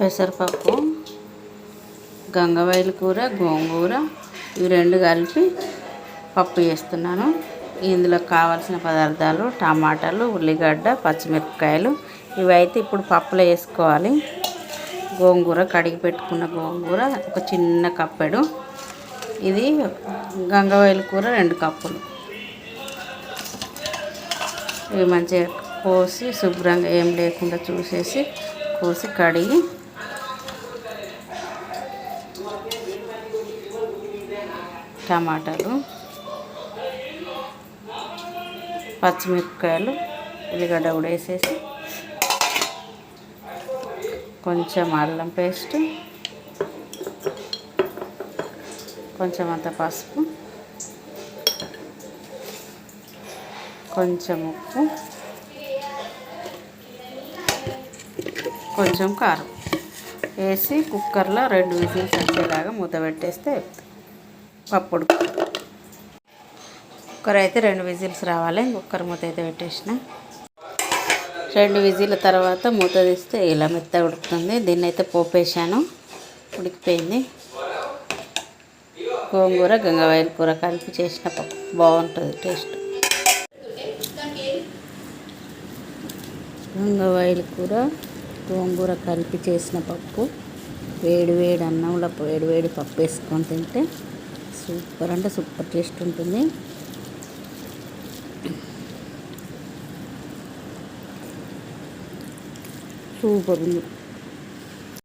పెసరపప్పు గంగవాయిల కూర గోంగూర ఇవి రెండు కలిపి పప్పు చేస్తున్నాను. ఇందులో కావాల్సిన పదార్థాలు టమాటాలు ఉల్లిగడ్డ పచ్చిమిరపకాయలు ఇవైతే ఇప్పుడు పప్పులో వేసుకోవాలి. గోంగూర కడిగి పెట్టుకున్న గోంగూర ఒక చిన్న కప్పెడు. ఇది గంగవాయిల కూర రెండు కప్పులు. ఇవి మంచిగా కోసి శుభ్రంగా ఏం లేకుండా చూసేసి కోసి కడిగి టమాటాలు పచ్చిమిరపకాయలు ఉల్లిగడ్డ కూడా వేసేసి కొంచెం అల్లం పేస్ట్ కొంచెం అంత పసుపు కొంచెం ఉప్పు కొంచెం కారం. వేసి కుక్కర్లో రెండు విజిల్స్ వచ్చేలాగా మూత పెట్టేస్తే పప్పు ఉడుకు కుక్కర్ అయితే రెండు విజిల్స్ రావాలి కుక్కర్ మూత అయితే పెట్టేసిన. రెండు విజిల్ తర్వాత మూత తీస్తే ఇలా మెత్త ఉడుకుతుంది. దీన్ని అయితే పోపేసాను ఉడికిపోయింది. గోంగూర గంగవాయిల కూర కలిపి చేసిన పప్పు. బాగుంటుంది టేస్ట్. గంగవాయిల కూర గోంగూర కలిపి చేసిన పప్పు. వేడి వేడి అన్నంలో వేడి వేడి పప్పు వేసుకొని తింటే సూపర్ అంటే సూపర్ టేస్ట్ ఉంటుంది. సూపర్ ఉంది.